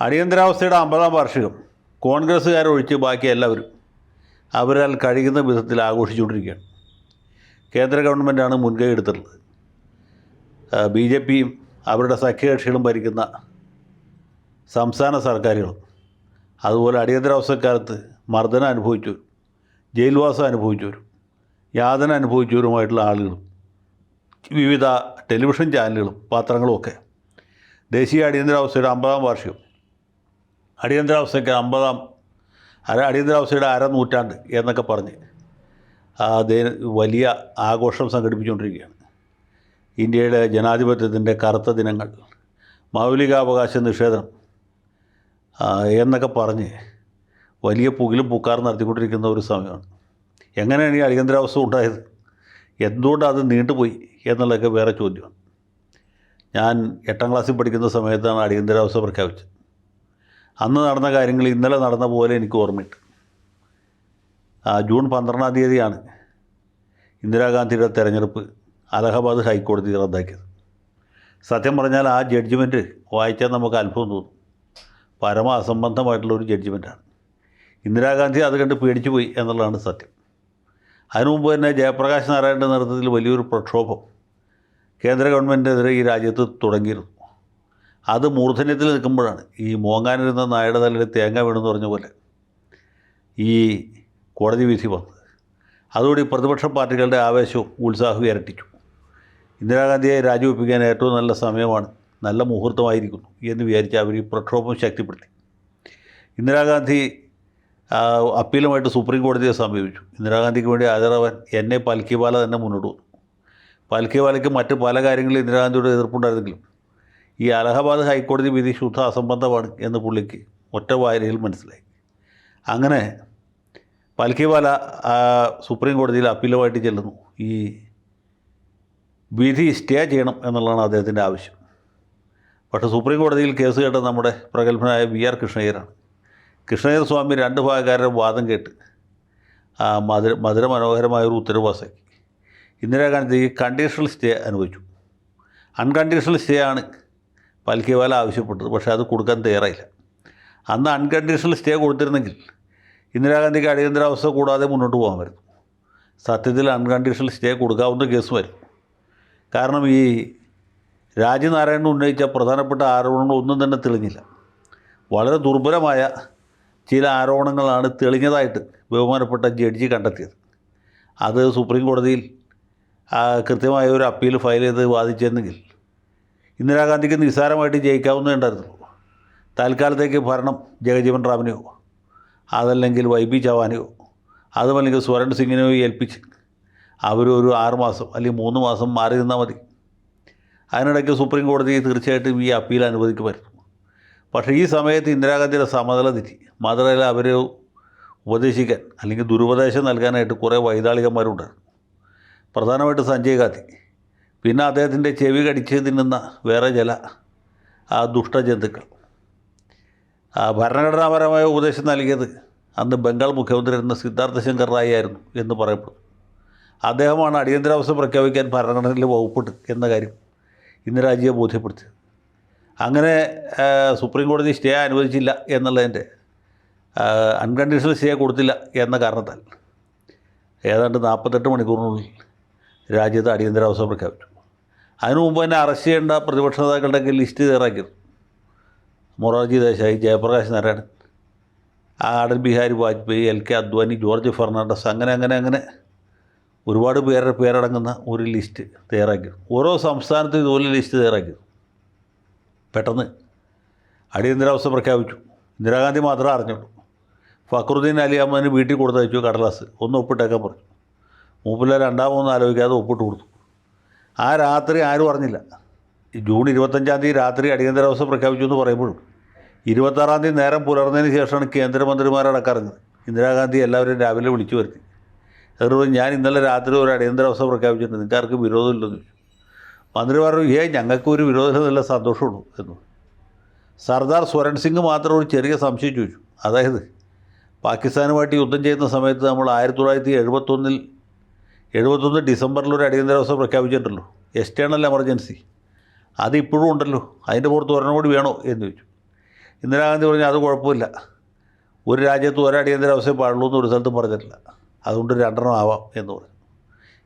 അടിയന്തരാവസ്ഥയുടെ അമ്പതാം വാർഷികം. കോൺഗ്രസ്സുകാർ ഒഴിച്ച് ബാക്കി എല്ലാവരും. അവരാൽ കഴിയുന്ന വിധത്തിൽ ആഘോഷിച്ചുകൊണ്ടിരിക്കുകയാണ്. കേന്ദ്ര ഗവൺമെന്റാണ് മുൻകൈ എടുത്തിട്ടുള്ളത്. ബി ജെ പിയും അവരുടെ സഖ്യകക്ഷികളും ഭരിക്കുന്ന സംസ്ഥാന സർക്കാരുകളും അതുപോലെ അടിയന്തരാവസ്ഥക്കാലത്ത് മർദ്ദനം അനുഭവിച്ചവരും ജയിൽവാസം അനുഭവിച്ചവരും യാതന അനുഭവിച്ചവരുമായിട്ടുള്ള ആളുകളും വിവിധ ടെലിവിഷൻ ചാനലുകളും പാത്രങ്ങളും ഒക്കെ ദേശീയ അടിയന്തരാവസ്ഥയുടെ അമ്പതാം വാർഷികം അടിയന്തരാവസ്ഥയ്ക്ക് അമ്പതാം അര അടിയന്തരാവസ്ഥയുടെ അര നൂറ്റാണ്ട് എന്നൊക്കെ പറഞ്ഞ് അത് വലിയ ആഘോഷം സംഘടിപ്പിച്ചുകൊണ്ടിരിക്കുകയാണ്. ഇന്ത്യയുടെ ജനാധിപത്യത്തിന്റെ കറുത്ത ദിനങ്ങൾ മൗലികാവകാശ നിഷേധം എന്നൊക്കെ പറഞ്ഞ് വലിയ പുകിലും പുക്കാറും നടത്തിക്കൊണ്ടിരിക്കുന്ന ഒരു സമയമാണ്. എങ്ങനെയാണ് ഈ അടിയന്തരാവസ്ഥ ഉണ്ടായത്? എന്തുകൊണ്ട് അത് നീണ്ടുപോയി എന്നുള്ളതൊക്കെ വേറെ ചോദ്യമാണ്. ഞാൻ എട്ടാം ക്ലാസ്സിൽ പഠിക്കുന്ന സമയത്താണ് അടിയന്തരാവസ്ഥ പ്രഖ്യാപിച്ചത്. അന്ന് നടന്ന കാര്യങ്ങൾ ഇന്നലെ നടന്ന പോലെ എനിക്ക് ഓർമ്മയുണ്ട്. ജൂൺ പന്ത്രണ്ടാം തീയതിയാണ് ഇന്ദിരാഗാന്ധിയുടെ തെരഞ്ഞെടുപ്പ് അലഹബാദ് ഹൈക്കോടതി റദ്ദാക്കിയത്. സത്യം പറഞ്ഞാൽ ആ ജഡ്ജ്മെന്റ് വായിച്ചാൽ നമുക്ക് അത്ഭുതം തോന്നും. പരമ അസംബന്ധമായിട്ടുള്ള ഒരു ജഡ്ജ്മെന്റാണ് ഇന്ദിരാഗാന്ധി അത് കണ്ട് പേടിച്ചു പോയി എന്നുള്ളതാണ് സത്യം. അതിനു മുമ്പ് തന്നെ ജയപ്രകാശ് നാരായണന്റെ നേതൃത്വത്തിൽ വലിയൊരു പ്രക്ഷോഭം കേന്ദ്ര ഗവൺമെന്റിനെതിരെ ഈ രാജ്യത്ത് തുടങ്ങിയിരുന്നു. അത് മൂർധന്യത്തിൽ നിൽക്കുമ്പോഴാണ്. ഈ മോങ്ങാനിരുന്ന നായുടെ തലയിൽ തേങ്ങ വീണെന്ന് പറഞ്ഞ പോലെ ഈ കോടതി വിധി വന്നത്. അതോടെ പ്രതിപക്ഷ പാർട്ടികളുടെ ആവേശവും ഉത്സാഹവും ഇരട്ടിച്ചു ഇന്ദിരാഗാന്ധിയെ രാജിവെപ്പിക്കാൻ ഏറ്റവും നല്ല സമയമാണ് നല്ല മുഹൂർത്തമായിരിക്കുന്നു എന്ന് വിചാരിച്ച് അവർ ഈ പ്രക്ഷോഭം ശക്തിപ്പെടുത്തി. ഇന്ദിരാഗാന്ധി അപ്പീലുമായിട്ട് സുപ്രീം കോടതിയെ സമീപിച്ചു. ഇന്ദിരാഗാന്ധിക്ക് വേണ്ടി ഹാജരാവാൻ എന്നെ പൽക്കിവാല തന്നെ മുന്നോട്ട് വന്നു. പൽക്കിവാലയ്ക്ക് മറ്റ് പല കാര്യങ്ങളിൽ ഇന്ദിരാഗാന്ധിയുടെ എതിർപ്പുണ്ടായിരുന്നെങ്കിലും ഈ അലഹബാദ് ഹൈക്കോടതി വിധി ശുദ്ധ അസംബന്ധമാണ് എന്ന് പുള്ളിക്ക് ഒറ്റ വായനയിൽ മനസ്സിലായി. അങ്ങനെ പൽക്കിവാല സുപ്രീം കോടതിയിൽ അപ്പീലുമായിട്ട് ചെല്ലുന്നു. ഈ വിധി സ്റ്റേ ചെയ്യണം എന്നുള്ളതാണ് അദ്ദേഹത്തിന്റെ ആവശ്യം. പക്ഷേ സുപ്രീം കോടതിയിൽ കേസ് കേട്ട നമ്മുടെ പ്രഗത്ഭനായ വി ആർ കൃഷ്ണയ്യരാണ്. കൃഷ്ണയ്യർ സ്വാമി രണ്ട് ഭാഗക്കാരുടെ വാദം കേട്ട് മധുര മധുര മനോഹരമായ ഒരു ഉത്തരവ് പാസാക്കി. ഇന്ദിരാഗാന്ധി കണ്ടീഷണൽ സ്റ്റേ അനുവദിച്ചു. അൺകണ്ടീഷണൽ സ്റ്റേ ആണ് പൽക്കിവാല ആവശ്യപ്പെട്ടത് പക്ഷേ അത് കൊടുക്കാൻ തയ്യാറായില്ല. അന്ന് അൺകണ്ടീഷണൽ സ്റ്റേ കൊടുത്തിരുന്നെങ്കിൽ ഇന്ദിരാഗാന്ധിക്ക് അടിയന്തരാവസ്ഥ കൂടാതെ മുന്നോട്ട് പോകാമായിരുന്നു. സത്യത്തിൽ അൺകണ്ടീഷണൽ സ്റ്റേ കൊടുക്കാവുന്ന കേസ് വരും. കാരണം ഈ രാജ്യനാരായണൻ ഉന്നയിച്ച പ്രധാനപ്പെട്ട ആരോപണങ്ങൾ ഒന്നും തന്നെ തെളിഞ്ഞില്ല. വളരെ ദുർബലമായ ചില ആരോപണങ്ങളാണ് തെളിഞ്ഞതായിട്ട് ബഹുമാനപ്പെട്ട ജഡ്ജി കണ്ടെത്തിയത്. അത് സുപ്രീം കോടതിയിൽ കൃത്യമായ ഒരു അപ്പീൽ ഫയൽ ചെയ്ത് വാദിച്ചിരുന്നെങ്കിൽ ഇന്ദിരാഗാന്ധിക്ക് നിസ്സാരമായിട്ട് ജയിക്കാവുന്നേ ഉണ്ടായിരുന്നുള്ളൂ തൽക്കാലത്തേക്ക് ഭരണം ജഗജീവൻ റാമിനെയോ അതല്ലെങ്കിൽ വൈ പി ചവാനെയോ അതുമല്ലെങ്കിൽ സ്വരൺ സിംഗിനെയോ ഏൽപ്പിച്ച് അവരൊരു ആറുമാസം അല്ലെങ്കിൽ മൂന്ന് മാസം മാറി നിന്നാൽ മതി. അതിനിടയ്ക്ക് സുപ്രീം കോടതി തീർച്ചയായിട്ടും ഈ അപ്പീൽ അനുവദിക്കുമായിരുന്നു. പക്ഷേ ഈ സമയത്ത് ഇന്ദിരാഗാന്ധിയുടെ സമനില തെറ്റി. മാത്രമല്ല അവരെ ഉപദേശിക്കാൻ അല്ലെങ്കിൽ ദുരുപദേശം നൽകാനായിട്ട് കുറേ വൈതാളികന്മാരുണ്ടായിരുന്നു പ്രധാനമായിട്ട് സഞ്ജയ് ഗാന്ധി. പിന്നെ അദ്ദേഹത്തിന്റെ ചെവി കടിച്ച് തിന്നുന്ന വേറെ ചില ആ ദുഷ്ടജന്തുക്കൾ. ആ ഭരണഘടനാപരമായ ഉപദേശം നൽകിയത് അന്ന് ബംഗാൾ മുഖ്യമന്ത്രി ഇരുന്ന സിദ്ധാർത്ഥ ശങ്കർ റായി ആയിരുന്നു എന്ന് പറയപ്പെടുന്നു. അദ്ദേഹമാണ് അടിയന്തരാവസ്ഥ പ്രഖ്യാപിക്കാൻ ഭരണഘടനയിൽ വകുപ്പിട്ട് എന്ന കാര്യം ഇന്ദിരാജിയെ ബോധ്യപ്പെടുത്തിയത്. അങ്ങനെ സുപ്രീം കോടതി സ്റ്റേ അനുവദിച്ചില്ല എന്നുള്ളതിന്റെ അൺകണ്ടീഷണൽ സ്റ്റേ കൊടുത്തില്ല എന്ന കാരണത്താൽ ഏതാണ്ട് നാൽപ്പത്തെട്ട് മണിക്കൂറിനുള്ളിൽ രാജ്യത്ത് അടിയന്തരാവസ്ഥ പ്രഖ്യാപിച്ചു. അതിനു മുമ്പ് തന്നെ അറസ്റ്റ് ചെയ്യേണ്ട പ്രതിപക്ഷ നേതാക്കളുടെ ലിസ്റ്റ് തയ്യാറാക്കിയത് മൊറാർജി ദേശായി ജയപ്രകാശ് നാരായണൻ അടൽ ബിഹാരി വാജ്പേയി എൽ കെ അദ്വാനി ജോർജ് ഫെർണാണ്ടസ് അങ്ങനെ അങ്ങനെ അങ്ങനെ ഒരുപാട് പേരുടെ പേരടങ്ങുന്ന ഒരു ലിസ്റ്റ് തയ്യാറാക്കി. ഓരോ സംസ്ഥാനത്തും ഇതുപോലെ ലിസ്റ്റ് തയ്യാറാക്കി. പെട്ടെന്ന് അടിയന്തരാവസ്ഥ പ്രഖ്യാപിച്ചു. ഇന്ദിരാഗാന്ധി മാത്രമേ അറിഞ്ഞുള്ളൂ. ഫക്രുദ്ദീൻ അലി അഹമ്മദിന് വീട്ടിൽ കൊടുത്തയച്ചു കടലാസ്. ഒന്ന് ഒപ്പിട്ടേക്കാൻ പറഞ്ഞു. മൂപ്പില്ല രണ്ടാമൊന്നും ആലോചിക്കാതെ ഒപ്പിട്ട് കൊടുത്തു. ആ രാത്രി ആരും അറിഞ്ഞില്ല. ജൂൺ ഇരുപത്തഞ്ചാം തീയതി രാത്രി അടിയന്തരാവസ്ഥ പ്രഖ്യാപിച്ചു എന്ന് പറയുമ്പോഴും ഇരുപത്താറാം തീയതി നേരം പുലർന്നതിന് ശേഷമാണ് കേന്ദ്രമന്ത്രിമാരടക്കം അറിഞ്ഞത്. ഇന്ദിരാഗാന്ധി എല്ലാവരും രാവിലെ വിളിച്ചു വരുത്തി. അതുകൊണ്ട് ഞാൻ ഇന്നലെ രാത്രി ഒരു അടിയന്തരാവസ്ഥ പ്രഖ്യാപിച്ചിട്ടുണ്ട്. നിങ്ങൾക്ക് ആർക്കും വിരോധമില്ലെന്ന് ചോദിച്ചു. മന്ത്രി പറഞ്ഞു ഏ ഞങ്ങൾക്ക് ഒരു വിരോധമില്ല സന്തോഷമുള്ളൂ എന്ന്. സർദാർ സ്വരൺ സിംഗ് മാത്രം ഒരു ചെറിയ സംശയം ചോദിച്ചു. അതായത് പാകിസ്ഥാനുമായിട്ട് യുദ്ധം ചെയ്യുന്ന സമയത്ത് നമ്മൾ ആയിരത്തി തൊള്ളായിരത്തി എഴുപത്തൊന്നിൽ എഴുപത്തൊന്ന് ഡിസംബറിൽ ഒരു അടിയന്തരാവസ്ഥ പ്രഖ്യാപിച്ചിട്ടുണ്ടല്ലോ. എക്സ്റ്റേണൽ എമർജൻസി അതിപ്പോഴും ഉണ്ടല്ലോ. അതിന്റെ പുറത്ത് ഒരെണ്ണം കൂടി വേണോ എന്ന് ചോദിച്ചു. ഇന്ദിരാഗാന്ധി പറഞ്ഞു അത് കുഴപ്പമില്ല. ഒരു രാജ്യത്ത് ഒരു അടിയന്തരാവസ്ഥയെ പാടുള്ളൂ എന്ന് ഒരു സ്ഥലത്തും പറഞ്ഞിട്ടില്ല. അതുകൊണ്ട് രണ്ടെണ്ണം ആവാം എന്ന് പറഞ്ഞു.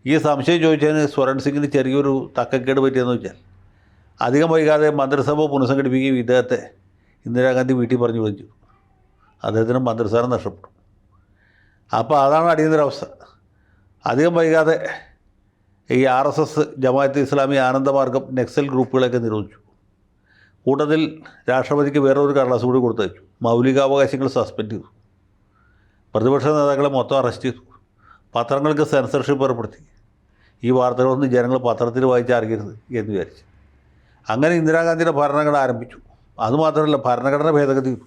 ഈ സംശയം ചോദിച്ചതിന് സ്വരൺ സിംഗിന് ചെറിയൊരു തക്കക്കേട് പറ്റിയെന്ന് വെച്ചാൽ അധികം വൈകാതെ മന്ത്രിസഭ പുനഃസംഘടിപ്പിക്കുകയും ഇദ്ദേഹത്തെ ഇന്ദിരാഗാന്ധി വീട്ടിൽ പറഞ്ഞു വിളിച്ചു. അദ്ദേഹത്തിന് മന്ത്രിസ്ഥാനം നഷ്ടപ്പെട്ടു. അപ്പോൾ അതാണ് അടിയന്തരാവസ്ഥ അധികം വൈകാതെ ഈ R S S Jamaat Islami ആനന്ദമാർഗം Naxal ഗ്രൂപ്പുകളെയൊക്കെ നിരോധിച്ചു. കൂട്ടത്തിൽ രാഷ്ട്രപതിക്ക് വേറൊരു കടലാസ് കൂടി കൊടുത്തയച്ചു. മൗലികാവകാശങ്ങൾ സസ്പെൻഡ് ചെയ്തു. പ്രതിപക്ഷ നേതാക്കളെ മൊത്തം അറസ്റ്റ് ചെയ്തു. പത്രങ്ങൾക്ക് സെൻസർഷിപ്പ് ഏർപ്പെടുത്തി. ഈ വാർത്തകളൊന്നും ജനങ്ങൾ പത്രത്തിൽ വായിച്ച് അറിയരുത് എന്ന് വിചാരിച്ചു. അങ്ങനെ ഇന്ദിരാഗാന്ധിയുടെ ഭരണഘടന ആരംഭിച്ചു. അതുമാത്രമല്ല ഭരണഘടന ഭേദഗതി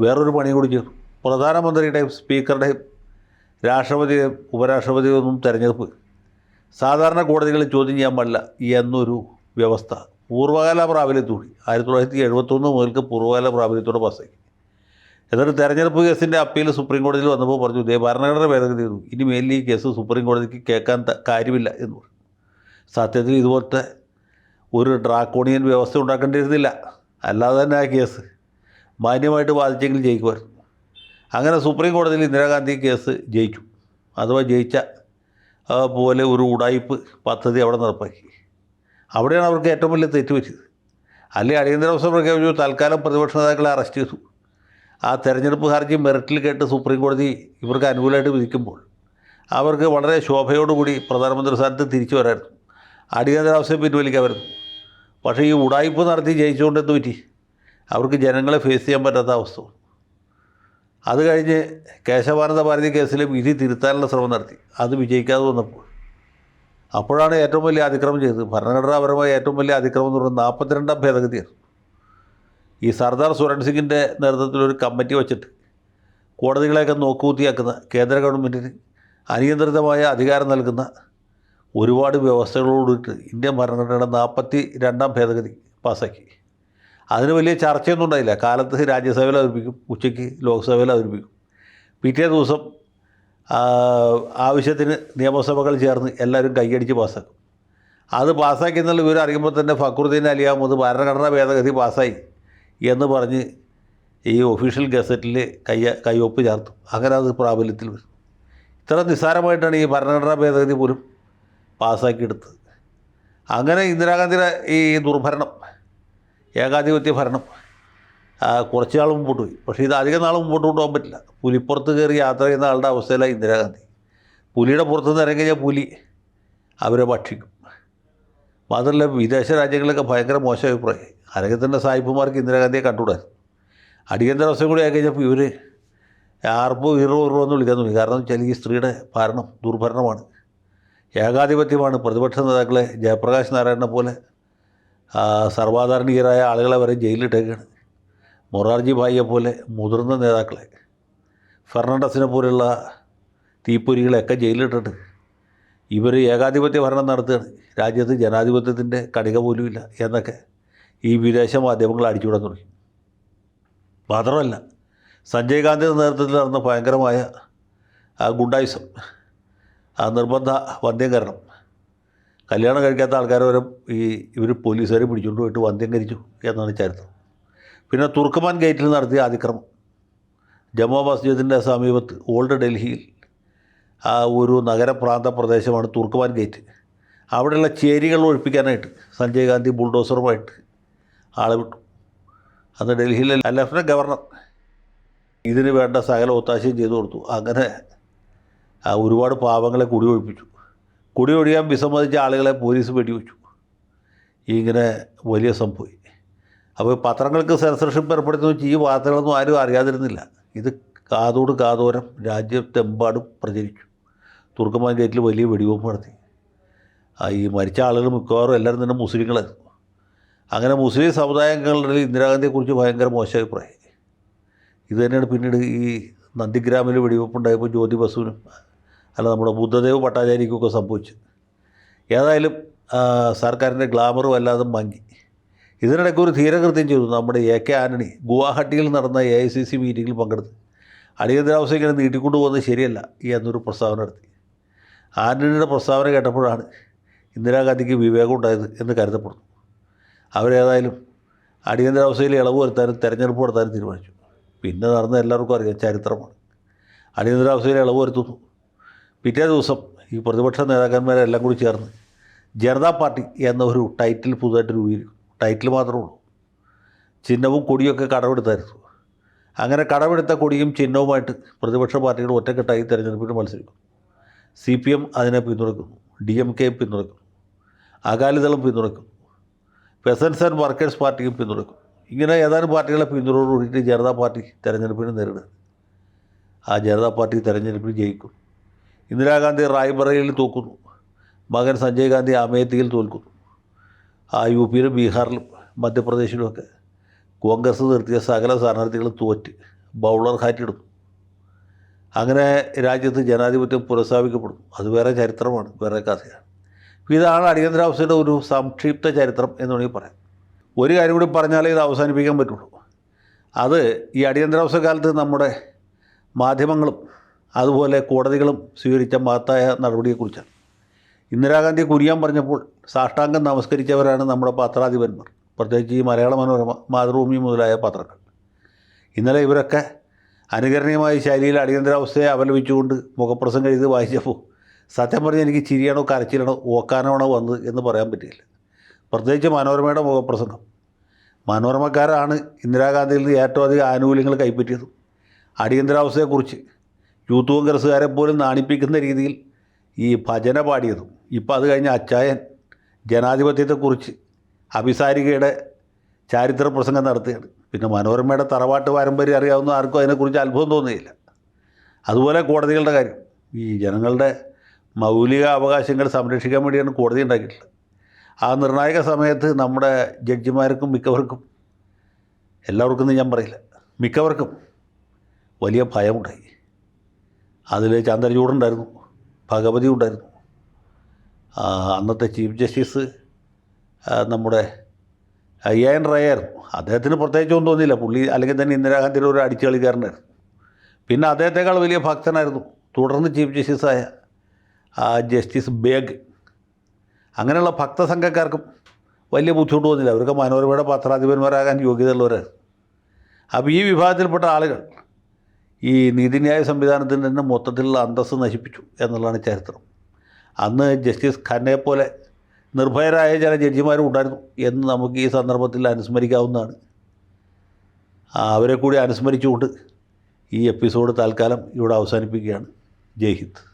വേറൊരു പണി കൂടി ചെയ്തു. പ്രധാനമന്ത്രിയുടെയും സ്പീക്കറുടെയും രാഷ്ട്രപതിയുടെയും ഉപരാഷ്ട്രപതിയൊന്നും തിരഞ്ഞെടുപ്പ് സാധാരണ കോടതികളിൽ ചോദ്യം ചെയ്യാൻ പാടില്ല. എന്നൊരു വ്യവസ്ഥ പൂർവകാല പ്രാബല്യത്തോടി ആയിരത്തി തൊള്ളായിരത്തി എഴുപത്തൊന്ന് മുതൽക്ക് പൂർവകാല പ്രാബല്യത്തോടെ പാസ്സാക്കി എന്നിട്ട് തെരഞ്ഞെടുപ്പ് കേസിന്റെ അപ്പീൽ സുപ്രീം കോടതിയിൽ വന്നപ്പോൾ പറഞ്ഞു ഇതേ ഭരണഘടന ഭേദഗതി ചെയ്തു ഇനി മേലിൽ ഈ കേസ് സുപ്രീം കോടതിക്ക് കേൾക്കാൻ കാര്യമില്ല എന്ന് പറഞ്ഞു. സത്യത്തിൽ ഇതുപോലത്തെ ഒരു ഡ്രാക്കോണിയൻ വ്യവസ്ഥ ഉണ്ടാക്കേണ്ടിയിരുന്നില്ല. അല്ലാതെ തന്നെ ആ കേസ് മാന്യമായിട്ട് ബാധിച്ചെങ്കിൽ ജയിക്കുമായിരുന്നു. അങ്ങനെ സുപ്രീം കോടതിയിൽ ഇന്ദിരാഗാന്ധി കേസ് ജയിച്ചു. അഥവാ ജയിച്ച പോലെ ഒരു ഉടായ്പ് പദ്ധതി അവിടെ നടപ്പാക്കി. അവിടെയാണ് അവർക്ക് ഏറ്റവും വലിയ തെറ്റ് പറ്റിയത് അല്ലെങ്കിൽ അടിയന്തരാവസ്ഥ പ്രഖ്യാപിച്ചു തൽക്കാലം പ്രതിപക്ഷ നേതാക്കളെ അറസ്റ്റ് ചെയ്തു. ആ തെരഞ്ഞെടുപ്പ് ഹർജി മെറിറ്റിൽ കേട്ട് സുപ്രീം കോടതി ഇവർക്ക് അനുകൂലമായിട്ട് വിധിക്കുമ്പോൾ അവർക്ക് വളരെ ശോഭയോടുകൂടി പ്രധാനമന്ത്രി സ്ഥാനത്ത് തിരിച്ചു വരായിരുന്നു. അടിയന്തരാവസ്ഥയെ പിൻവലിക്കാമായിരുന്നു. പക്ഷേ ഈ ഉടായ്പ നടത്തി ജയിച്ചുകൊണ്ട് എന്ത് പറ്റി? അവർക്ക് ജനങ്ങളെ ഫേസ് ചെയ്യാൻ പറ്റാത്ത അവസ്ഥ. അത് കഴിഞ്ഞ് കേശവാനന്ദ ഭാരതി കേസിൽ വിധി തിരുത്താനുള്ള ശ്രമം നടത്തി. അത് വിജയിക്കാതെ വന്നപ്പോൾ. അപ്പോഴാണ് ഏറ്റവും വലിയ അതിക്രമം ചെയ്തത്. ഭരണഘടനാപരമായ ഏറ്റവും വലിയ അതിക്രമം എന്ന് പറയുന്നത് നാൽപ്പത്തിരണ്ടാം ഭേദഗതിയാണ്. ഈ സർദാർ സുരൺ സിംഗിന്റെ നേതൃത്വത്തിൽ ഒരു കമ്മിറ്റി വച്ചിട്ട് കോടതികളെയൊക്കെ നോക്കുകൂത്തിയാക്കുന്ന കേന്ദ്ര ഗവൺമെന്റിന് അനിയന്ത്രിതമായ അധികാരം നൽകുന്ന ഒരുപാട് വ്യവസ്ഥകളോടിട്ട് ഇന്ത്യൻ ഭരണഘടനയുടെ നാൽപ്പത്തി രണ്ടാം ഭേദഗതി പാസ്സാക്കി അതിന് വലിയ ചർച്ചയൊന്നും ഉണ്ടായില്ല. കാലത്ത് രാജ്യസഭയിൽ അവതരിപ്പിക്കും ഉച്ചയ്ക്ക് ലോക്സഭയിൽ അവതരിപ്പിക്കും. പിറ്റേ ദിവസം ആവശ്യത്തിന് നിയമസഭകൾ ചേർന്ന് എല്ലാവരും കൈയടിച്ച് പാസ്സാക്കും. അത് പാസ്സാക്കി എന്നുള്ള വിവരം അറിയുമ്പോൾ തന്നെ ഫക്രുദ്ദീൻ അലി അഹമ്മദ് ഭരണഘടനാ ഭേദഗതി പാസ്സായി എന്ന് പറഞ്ഞ് ഈ ഒഫീഷ്യൽ ഗസറ്റിൽ കയ്യ കയ്യൊപ്പ് ചേർത്തു. അങ്ങനെ അത് പ്രാബല്യത്തിൽ വരും. ഇത്ര നിസ്സാരമായിട്ടാണ് ഈ ഭരണഘടനാ ഭേദഗതി പോലും പാസ്സാക്കിയെടുത്തത്. അങ്ങനെ ഇന്ദിരാഗാന്ധിയുടെ ഈ ദുർഭരണം ഏകാധിപത്യ ഭരണം. കുറച്ച് നാൾ മുമ്പോട്ട് പോയി. പക്ഷേ ഇത് അധികം നാൾ മുമ്പോട്ട് കൊണ്ടുപോകാൻ പറ്റില്ല. പുലിപ്പുറത്ത് കയറി യാത്ര ചെയ്യുന്ന ആളുടെ അവസ്ഥയിലാണ് ഇന്ദിരാഗാന്ധി. പുലിയുടെ പുറത്ത് നിന്ന് ഇറങ്ങി കഴിഞ്ഞാൽ പുലി അവരെ ഭക്ഷിക്കും. മാത്രമല്ല വിദേശ രാജ്യങ്ങളിലൊക്കെ ഭയങ്കര മോശം അഭിപ്രായം അല്ലെങ്കിൽ തന്നെ സായിപ്പുമാർക്ക് ഇന്ദിരാഗാന്ധിയെ കണ്ടുകൂടായിരുന്നു. അടിയന്തരാവസ്ഥ കൂടി ആയി കഴിഞ്ഞപ്പോൾ ഇവർ ആർപ്പോ ഹീറോ ഇറോ എന്ന് വിളിക്കാൻ തുടങ്ങി. കാരണം വെച്ചാൽ ഈ സ്ത്രീയുടെ ഭരണം ദുർഭരണമാണ്. ഏകാധിപത്യമാണ്. പ്രതിപക്ഷ നേതാക്കളെ ജയപ്രകാശ് നാരായണനെ പോലെ സർവാധാരണീയരായ ആളുകളെ വരെ ജയിലിലിട്ടേക്കാണ്. മൊറാർജി ഭായിയെ പോലെ മുതിർന്ന നേതാക്കളെ ഫെർണാണ്ടസിനെ പോലെയുള്ള തീപ്പൊരികളെയൊക്കെ ജയിലിലിട്ടിട്ട് ഇവർ ഏകാധിപത്യ ഭരണം നടത്തുകയാണ്. രാജ്യത്ത് ജനാധിപത്യത്തിന്റെ കണിക പോലുമില്ല എന്നൊക്കെ ഈ വിദേശ മാധ്യമങ്ങൾ അടിച്ചുവിടാൻ തുടങ്ങി. മാത്രമല്ല സഞ്ജയ് ഗാന്ധിയുടെ നേതൃത്വത്തിൽ നടന്ന ഭയങ്കരമായ ആ ഗുണ്ടായിസം ആ നിർബന്ധ വന്ധ്യംകരണം കല്യാണം കഴിക്കാത്ത ആൾക്കാർ വരെ ഈ ഇവർ പോലീസുകാരെ പിടിച്ചുകൊണ്ട് പോയിട്ട് വന്ധ്യംകരിച്ചു എന്നാണ് ചരിത്രം. പിന്നെ തുർക്കമാൻ ഗേറ്റിൽ നടത്തിയ അതിക്രമം. ജമ്മു മസ്ജിദിന്റെ സമീപത്ത് ഓൾഡ് ഡൽഹിയിൽ ആ ഒരു നഗരപ്രാന്ത പ്രദേശമാണ് തുർക്കമാൻ ഗേറ്റ്. അവിടെയുള്ള ചേരികൾ ഒഴിപ്പിക്കാനായിട്ട് സഞ്ജയ് ഗാന്ധി ബുൾഡോസറുമായിട്ട് ആളെ വിട്ടു. അന്ന് ഡൽഹിയിലെ ലഫ്റ്റനന്റ് ഗവർണർ ഇതിന് വേണ്ട സകല ഒത്താശയും ചെയ്തു കൊടുത്തു. അങ്ങനെ ഒരുപാട് പാവങ്ങളെ കുടിയൊഴിപ്പിച്ചു. കുടിയൊഴിയാൻ വിസമ്മതിച്ച ആളുകളെ പോലീസ് വെടിവെച്ചു. ഇങ്ങനെ വലിയ സംഭവി. അപ്പോൾ പത്രങ്ങൾക്ക് സെൻസർഷിപ്പ് ഏർപ്പെടുത്തുന്ന ഈ വാർത്തകളൊന്നും ആരും അറിയാതിരുന്നില്ല. ഇത് കാതോട് കാതോരം രാജ്യത്തെമ്പാടും പ്രചരിച്ചു. തുർക്കമാൻ ഗേറ്റിൽ വലിയ വെടിവെപ്പ് നടത്തി. ഈ മരിച്ച ആളുകൾ മിക്കവാറും എല്ലാവരും തന്നെ മുസ്ലിങ്ങളായിരുന്നു. അങ്ങനെ മുസ്ലിം സമുദായങ്ങളുടെ ഇന്ദിരാഗാന്ധിയെക്കുറിച്ച് ഭയങ്കര മോശം അഭിപ്രായം. ഇതുതന്നെയാണ് പിന്നീട് ഈ നന്ദിഗ്രാമിൽ വെടിവെപ്പുണ്ടായപ്പോൾ ജ്യോതി ബസുവിനും അല്ല നമ്മുടെ ബുദ്ധദേവ് ഭട്ടാചാര്യക്കൊക്കെ സംഭവിച്ചു. ഏതായാലും സർക്കാരിന്റെ ഗ്ലാമറും അല്ലാതെ മങ്ങി. ഇതിനിടയ്ക്ക് ഒരു ധീരകൃത്യം ചെയ്തു നമ്മുടെ എ കെ ആന്റണി ഗുവാഹട്ടിയിൽ നടന്ന എ ഐ സി സി മീറ്റിങ്ങിൽ പങ്കെടുത്ത്. അടിയന്തരാവസ്ഥ ഇങ്ങനെ നീട്ടിക്കൊണ്ടു പോകുന്നത് ശരിയല്ല ഈ എന്നൊരു പ്രസ്താവന നടത്തി. ആന്റണിയുടെ പ്രസ്താവന കേട്ടപ്പോഴാണ് ഇന്ദിരാഗാന്ധിക്ക് വിവേകം ഉണ്ടായത് എന്ന് കരുതപ്പെടുന്നു. അവരേതായാലും അടിയന്തരാവസ്ഥയിൽ ഇളവ് വരുത്താനും തെരഞ്ഞെടുപ്പ് നടത്താനും തീരുമാനിച്ചു. പിന്നെ നടന്ന എല്ലാവർക്കും അറിയാം ചരിത്രമാണ്. അടിയന്തരാവസ്ഥയിൽ ഇളവ് വരുത്തുന്നു. പിറ്റേ ദിവസം ഈ പ്രതിപക്ഷ നേതാക്കന്മാരെല്ലാം കൂടി ചേർന്ന് ജനതാ പാർട്ടി എന്ന ഒരു ടൈറ്റിൽ പുതുതായിട്ട് രൂപീകരിക്കും ടൈറ്റിൽ മാത്രമേ ഉള്ളൂ. ചിഹ്നവും കൊടിയൊക്കെ കടമെടുത്തായിരുന്നു. അങ്ങനെ കടമെടുത്ത കൊടിയും ചിഹ്നവുമായിട്ട് പ്രതിപക്ഷ പാർട്ടികൾ ഒറ്റക്കെട്ടായി തെരഞ്ഞെടുപ്പിന് മത്സരിക്കും സി പി എം അതിനെ പിന്തുണയ്ക്കുന്നു ഡി എം കെ പിന്തുണയ്ക്കുന്നു അകാലിദളം പിന്തുണയ്ക്കുന്നു പെസൻസ് ആൻഡ് വർക്കേഴ്സ് പാർട്ടിയും പിന്തുണക്കും ഇങ്ങനെ ഏതാനും പാർട്ടികളെ പിന്തുണയോടുകൂടിയിട്ട് ജനതാ പാർട്ടി തെരഞ്ഞെടുപ്പിനെ നേരിടുക ആ ജനതാ പാർട്ടി തെരഞ്ഞെടുപ്പിൽ ജയിക്കും. ഇന്ദിരാഗാന്ധി റായ്ബറയിൽ തോക്കുന്നു മകൻ സഞ്ജയ് ഗാന്ധി അമേത്തിയിൽ തോൽക്കുന്നു. ആ യു പിയിലും ബീഹാറിലും മധ്യപ്രദേശിലുമൊക്കെ കോൺഗ്രസ് നിർത്തിയ സകല സ്ഥാനാർത്ഥികൾ തോറ്റ് ബൗളർ ഹാറ്റിടുന്നു. അങ്ങനെ രാജ്യത്ത് ജനാധിപത്യം പുനഃസ്ഥാപിക്കപ്പെടും അത് വേറെ ചരിത്രമാണ് വേറെ കഥയാണ്. ഇതാണ് അടിയന്തരാവസ്ഥയുടെ ഒരു സംക്ഷിപ്ത ചരിത്രം എന്ന് വേണമെങ്കിൽ പറയാം. ഒരു കാര്യം കൂടി പറഞ്ഞാലേ ഇത് അവസാനിപ്പിക്കാൻ പറ്റുള്ളൂ. അത് ഈ അടിയന്തരാവസ്ഥ കാലത്ത് നമ്മുടെ മാധ്യമങ്ങളും അതുപോലെ കോടതികളും സ്വീകരിച്ച മഹത്തായ നടപടിയെക്കുറിച്ചാണ്. ഇന്ദിരാഗാന്ധി കുനിയാൻ പറഞ്ഞപ്പോൾ സാഷ്ടാംഗം നമസ്കരിച്ചവരാണ് നമ്മുടെ പത്രാധിപന്മാർ. പ്രത്യേകിച്ച് ഈ മലയാള മനോരമ മാതൃഭൂമി മുതലായ പത്രങ്ങൾ. ഇന്നലെ ഇവരൊക്കെ അനുകരണീയമായ ശൈലിയിൽ അടിയന്തരാവസ്ഥയെ അപലപിച്ചുകൊണ്ട് മുഖപ്രസംഗം എഴുതി വായിച്ചപ്പോൾ സത്യം പറഞ്ഞാൽ എനിക്ക് ചിരിയാണോ കരച്ചിലാണോ ഓക്കാനാണോ വന്നത് എന്ന് പറയാൻ പറ്റിയില്ല. പ്രത്യേകിച്ച് മനോരമയുടെ മുഖപ്രസംഗം. മനോരമക്കാരാണ് ഇന്ദിരാഗാന്ധിയിൽ നിന്ന് ഏറ്റവും അധികം ആനുകൂല്യങ്ങൾ കൈപ്പറ്റിയത്. അടിയന്തരാവസ്ഥയെക്കുറിച്ച് യൂത്ത് കോൺഗ്രസ്സുകാരെ പോലും നാണിപ്പിക്കുന്ന രീതിയിൽ ഈ ഭജന പാടിയതും. ഇപ്പോൾ അത് കഴിഞ്ഞ് അച്ചായൻ ജനാധിപത്യത്തെക്കുറിച്ച് അഭിസാരികയുടെ ചാരിത്ര പ്രസംഗം നടത്തുകയാണ് പിന്നെ മനോരമയുടെ തറവാട്ട് പാരമ്പര്യം അറിയാവുന്ന ആർക്കും അതിനെക്കുറിച്ച് അത്ഭുതം തോന്നുകയില്ല അതുപോലെ കോടതികളുടെ കാര്യം. ഈ ജനങ്ങളുടെ മൗലിക അവകാശങ്ങൾ സംരക്ഷിക്കാൻ വേണ്ടിയാണ് കോടതി ഉണ്ടാക്കിയിട്ടുള്ളത്. ആ നിർണായക സമയത്ത് നമ്മുടെ ജഡ്ജിമാർക്കും മിക്കവർക്കും എല്ലാവർക്കും ഞാൻ പറയില്ല മിക്കവർക്കും വലിയ ഭയമുണ്ടായി. അതിൽ ചന്ദ്രചൂടുണ്ടായിരുന്നു ഭഗവതി ഉണ്ടായിരുന്നു. അന്നത്തെ ചീഫ് ജസ്റ്റിസ് നമ്മുടെ എ എൻ റയായിരുന്നു. അദ്ദേഹത്തിന് പ്രത്യേകിച്ചൊന്നും തോന്നിയില്ല. പുള്ളി അല്ലെങ്കിൽ തന്നെ ഇന്ദിരാഗാന്ധിയുടെ ഒരു അടിച്ചു കളിക്കാരനായിരുന്നു പിന്നെ അദ്ദേഹത്തെക്കാൾ വലിയ ഭക്തനായിരുന്നു. തുടർന്ന് ചീഫ് ജസ്റ്റിസായ ജസ്റ്റിസ് ബേഗ്. അങ്ങനെയുള്ള ഭക്തസംഘക്കാർക്കും വലിയ ബുദ്ധിമുട്ട് തോന്നില്ല അവർക്ക് മനോരമയുടെ പത്രാധിപന്മാരാകാൻ യോഗ്യതയുള്ളവരായിരുന്നു. അപ്പോൾ ഈ വിഭാഗത്തിൽപ്പെട്ട ആളുകൾ ഈ നീതിന്യായ സംവിധാനത്തിൽ നിന്ന് മൊത്തത്തിലുള്ള അന്തസ്സ് നശിപ്പിച്ചു എന്നുള്ളതാണ് ചരിത്രം. അന്ന് ജസ്റ്റിസ് ഖന്നെ പോലെ നിർഭയരായ ചില ജഡ്ജിമാരും ഉണ്ടായിരുന്നു എന്ന് നമുക്ക് ഈ സന്ദർഭത്തിൽ അനുസ്മരിക്കാവുന്നതാണ്. അവരെ കൂടി അനുസ്മരിച്ചുകൊണ്ട് ഈ എപ്പിസോഡ് തൽക്കാലം ഇവിടെ അവസാനിപ്പിക്കുകയാണ്. ജയ് ഹിന്ദ്.